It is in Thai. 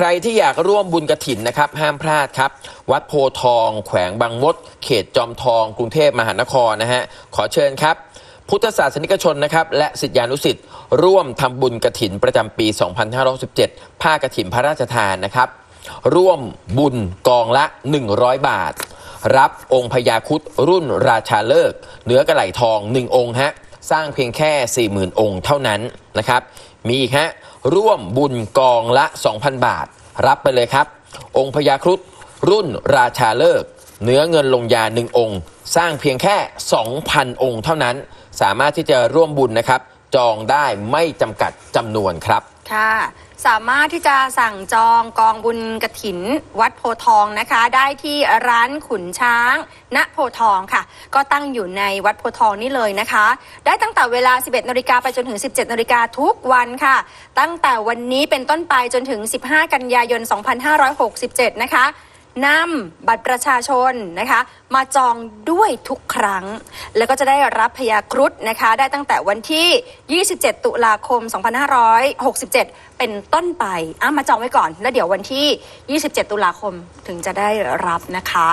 ใครที่อยากร่วมบุญกระถินนะครับ ห้ามพลาดครับ วัดโพทอง แขวงบางมด เขตจอมทอง กรุงเทพมหานครนะฮะ ขอเชิญครับ พุทธศาสนิกชนนะครับ และสิทธิานุสิทธิ์ร่วมทำบุญกระถินประจำปี 2567ผ้ากระถินพระราชทานนะครับ ร่วมบุญกองละ 100 บาท รับองค์พญาคุดรุ่นราชาเลิกเนื้อกระไหลทอง 1 องค์ฮะ สร้างเพียงแค่ 40,000 องค์เท่านั้นนะครับ มีอีกฮะร่วมบุญกองละ 2,000 บาท รับไปเลยครับ องค์พญาครุฑรุ่นราชาเลิก เนื้อเงินลงยา 1 องค์ สร้างเพียงแค่ 2,000 องค์เท่านั้น สามารถที่จะร่วมบุญนะครับ จองได้ไม่จำกัดจำนวนครับ ค่ะ สามารถที่จะสั่งจองกองบุญกระถิน วัดโพทองนะคะ ได้ที่ร้านขุนช้าง ณโพทองค่ะ ก็ตั้งอยู่ในวัดโพทองนี่เลยนะคะ ได้ตั้งแต่เวลา 11นาฬิกาไปจนถึง 17นาฬิกาทุกวันค่ะ ตั้งแต่วันนี้เป็นต้นไปจนถึง 15 กันยายน 2567 นะคะ นำบัตรประชาชนนะคะ มาจองด้วยทุกครั้ง แล้วก็จะได้รับพยาครุฑนะคะ ได้ตั้งแต่วันที่ 27 ตุลาคม 2567 เป็นต้นไปอะมาจองไว้ก่อน แล้วเดี๋ยววันที่ 27 ตุลาคมถึงจะได้รับนะคะ